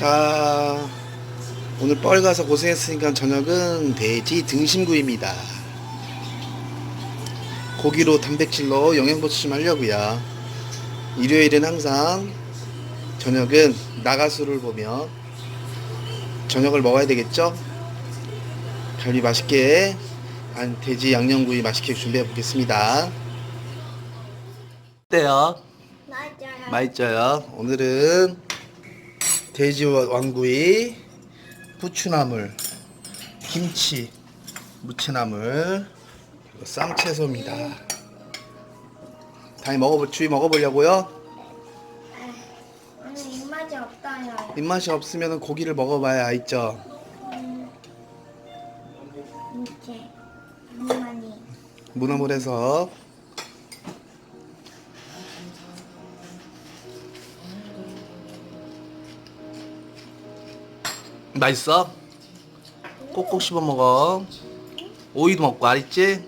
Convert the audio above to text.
자, 오늘 뻘 가서 고생했으니까 저녁은 돼지 등심구이입니다. 고기로 단백질로 영양 보충 하려고요. 일요일은 항상 저녁은 나가수를 보며 저녁을 먹어야 되겠죠? 갈비 맛있게 안 돼지 양념구이 맛있게 준비해 보겠습니다. 어때요? 맞아요. 맛있어요. 오늘은 돼지 왕구이, 부추나물, 김치, 무채나물, 그리고 쌈채소입니다. 다시 먹어볼 주위 먹어보려고요. 입맛이 없어요. 입맛이 없으면 고기를 먹어봐야 알죠. 이렇게 엄마니 문어물에서 맛있어? 꼭꼭 씹어 먹어. 오이도 먹고 알았지?